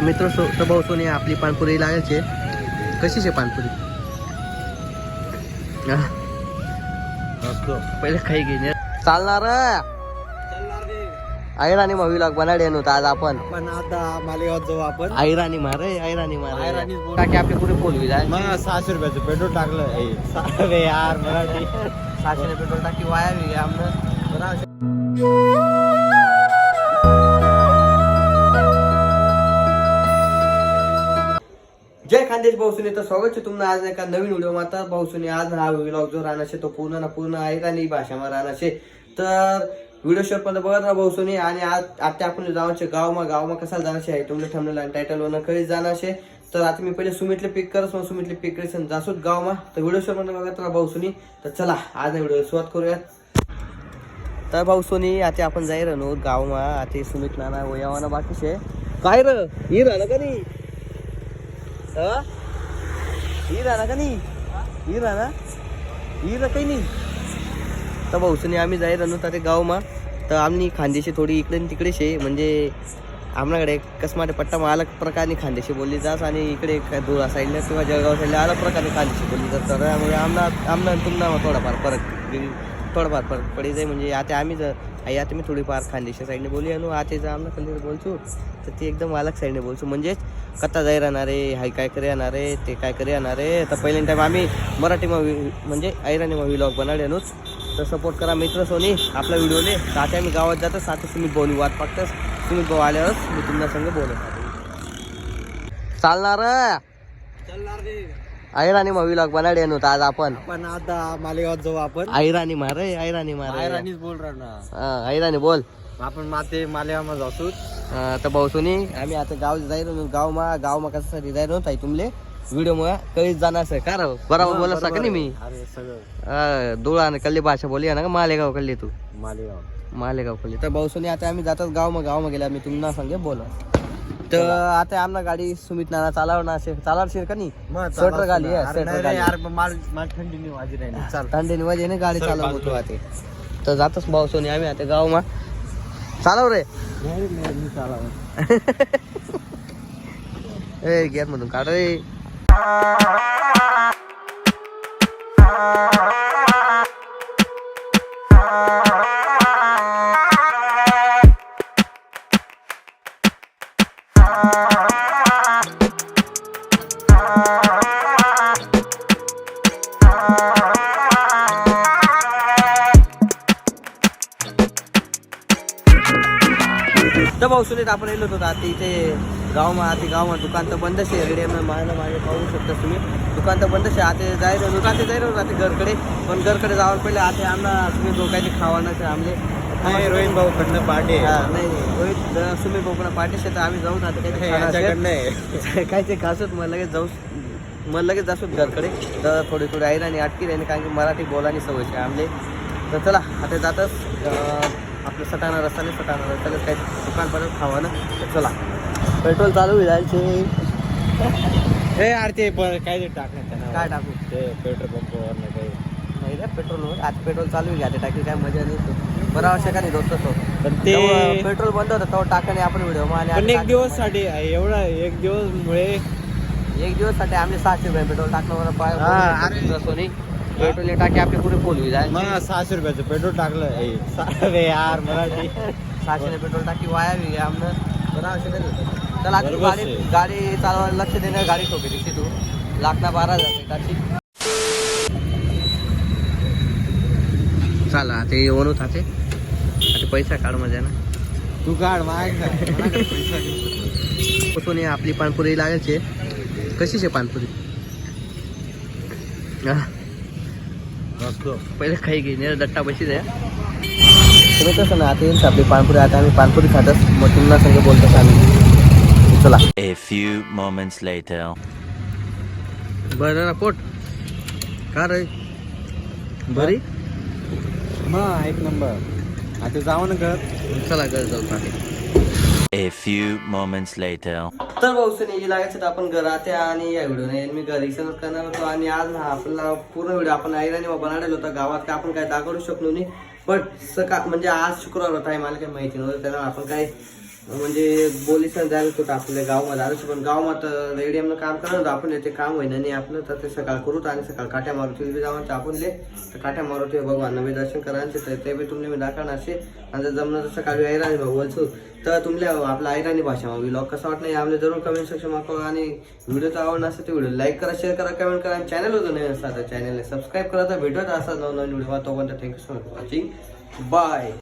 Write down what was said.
तर मित्र सो भाऊ सोनी आपली पानपुरी लागायची कशीच आहे पानपुरी? हा, पहिले काही घेणे चालणार ऐराणी मग विलॉग बनाडे नव्हता आज आपण. पण आता मालेगावात जाऊ आपण. ऐराणी मारे ऐराणी मारे. ऐराणीच बोल. टाकी आपली पुढे पोलवी जाय मग सहाशे रुपयाचं पेट्रोल टाकलं. अरे यार मराठी. सहाशे पेट्रोल टाकी वाया आमनं. बरं खानदेश भाऊसुने तर स्वागत आहे. तुम्हाला आज एका नवीन व्हिडिओ माता भाऊसुने आज हा व्हिलॉग जो राहणार आहे तो पूर्ण ना पूर्ण आहे ऐराणी भाषाમાં राहणार आहे. तर व्हिडिओ शॉट पण बघत राहा भाऊसुने. आणि आज आता आपण जाऊनचे गावमा गावमा कसा जाणार आहे तुमले ठमलेल आणि टायटल वर कधी जाणार आहे तर आता मी पहिले सुमितले पिक करत मग सुमितले पिक करेन जासूत गावमा. तर व्हिडिओ शॉट पण बघत राहा भाऊसुनी. तर चला आज व्हिडिओ सुरुवात करूयात. तर भाऊ सोनी आता आपण जाई नो गावमा. आता सुमित नाना वयावाना बाकीचे. काय र? ही राहणार का नाही? ही? राहणार का नाही? ही राहणार ही र काही नाही? तर भाऊसने आम्ही जाय राहतो तर ते गावमा. तर आम्ही खांदेशी थोडी इकडे तिकडे शे म्हणजे आमच्याकडे कसमाटे पट्टा मग अलग प्रकारने खांदेशी बोलली जास आणि इकडे काय धुळा साईडला किंवा जळगाव साईडला अलग प्रकारे खांदेशी बोलली जात तर त्यामुळे आमना आमना तुमना थोडाफार फरक थोडाफार फरक पडी जाई म्हणजे आता आम्ही जर आई आता मी थोडीफार खानदेशी साईडने बोली आणि आता जर आमना खाली बोलचो तर ती एकदम अलग साईडने बोलचो म्हणजेच कथा जाई राहणार आहे हाय काय करे येणार आहे ते काय करे येणार आहे तर पहिल्या टाईम आम्ही मराठी मूवी म्हणजे ऐराणी मूवी व्लॉग बनाडे नोच तर सपोर्ट करा मित्र सोनी आपल्या तर आता आम्ही गावात जातो साथ सुमित भाऊनी वाट पाहताच सुमित भाऊ आल्यावरच मी तुमच्या संग बोलत चालणार ऐराणी मूवी व्लॉग बनाडे नव्हता आज आपण. पण आता मालेगावात जाऊ आपण. ऐराणी मारे ऐराणी मारे. ऐराणीच बोल राहणार हा, ऐराणी बोल. आपण माते जाऊ अं, तर भाऊ सोनी आम्ही आता गाव जायरो गावमा गावमा कशासाठी जायरो ताई तुमले? व्हिडिओ मुळे कळीच जाणार सर का राव? बरोबर बोला का नाही मी? अरे सगळं. आणि कल्ली भाषा बोलली ना का मालेगाव कल्ली तू? मालेगाव. मालेगाव कल्ली. तर भाऊ सोनी आता आम्ही जातात गावमा गावमा गेला मी तुम्हाला सांगे बोला. तर आता आमना गाडी सुमित नाना चालवणार असेल चालवशील का नाही? स्वेटर घाली आहे, स्वेटर घाली. यार माल माल थंडी नाही वाजी राहिली. चाल. गाडी चालवत आता. तर जातच भाऊ सोनी आम्ही आता नाही नाही मी Salam re. Eh, gian menung kare. तर भाऊ सुनीत आपण येलो होतो आता इथे गावमा आता गावमा दुकान तर बंदच आहे रेडियम माझ्या मागे पाहू शकता तुम्ही. दुकान तर बंदच आहे आता जायला दुकान ते जायला आता घरकडे. पण घरकडे जावं पहिले आता सुमित भाऊ काही खावाना ते आमले. नाही रोहित भाऊ कडनं हा, नाही. रोहित सुमित भाऊ पण पाठीशी तर आम्ही जाऊन आता काही आहे. काय ते खासत मग लगेच जाऊ मग लगेच जासूत घरकडे. तर थोडी थोडी आई आणि आटकी राहिली कारण की मराठी बोलानी सवय आहे आमले. तर चला आता जातच. आपलं सटाणा रस्त्याने सटाणा रस्त्याने काही दुकान परत खावा ना? चला. पेट्रोल चालू जायचे हे यार ते पण काय ते त्यांना काय टाकू? ते पेट्रोल पंपवर नाही काही. नाही रे पेट्रोल आता पेट्रोल चालू आहे आता टाकी काय मजा नाही बरं आवश्यक नाही दोस्त तो पण ते पेट्रोल बंद होतं तेव्हा टाकाने आपण व्हिडिओ पण एक दिवससाठी एवढा एक दिवस मुळे एक दिवससाठी आम्ही सहाशे रुपये पेट्रोल टाकलं बरं हा, पेट्रोल टाकी आपली पुढे जाय मग सहाशे रुपयाचं पेट्रोल टाकलं. यार मराठी. सहाशे पेट्रोल टाकी वाया बी आमनं बरं आवश्यक नाही चला तू गाडी. गाडी चालवायला लक्ष देणं गाडी ठोके दिसते तू. लाखना बारा हजार टाकी चला ते येऊन होते आता पैसा काढ मजा ना तू काढ. सोनी आपली पानपुरी लागायची कशीच आहे पानपुरी? हा, मस्त. पहिले काही घेणे दट्टा बशीच आहे तुम्ही तसं ना आता येईल आपली पानपुरी आता आम्ही पानपुरी खातच मग तुम्हाला संग बोलतो आम्ही? चला. A few moments later. बरं ना पोट. का रे? बरी? मग एक नंबर. आता जाऊ ना घर? चला घर जाऊ. चालेल A few moments later. तर भाऊ जी लागायचं तर आपण घरात आहे आणि या व्हिडिओने मी घरी सण करणार होतो. आणि आज ना आपला पूर्ण व्हिडिओ आपण आईराने बनाडेल होता गावात. का आपण काय दाखवू शकलो नाही. पण सकाळ म्हणजे आज शुक्रवार होता आहे मला काही माहिती नव्हतं. त्याला आपण काय म्हणजे बोलीसन जायला होतं आपल्या गावामध्ये. आलं पण गावात रेडियमनं काम करणार आपण येते काम होईना नाही आपलं. तर ते सकाळ करू आणि सकाळ काठ्या मारुती बी आपण ले. तर काट्या मारुती भगवान बी दर्शन करायचे तर ते बी तुम्ही मी दाखवणार असे. आणि जर जमलं तर सकाळी ऐराणी बोलतो. तर तुमल्या आपला ऐराणी भाषा व्लॉग कसा नाही आपले जरूर कमेंट सेक्शन कळवा. आणि व्हिडिओ तर आवडला असेल तर व्हिडिओ लाईक करा शेअर करा कमेंट करा. आणि चॅनल होतं नवीन असतात चॅनलला सबस्क्राईब करा. तर भेटत असतात नवनवीन व्हिडिओ तोपर्यंत thank you so much watching bye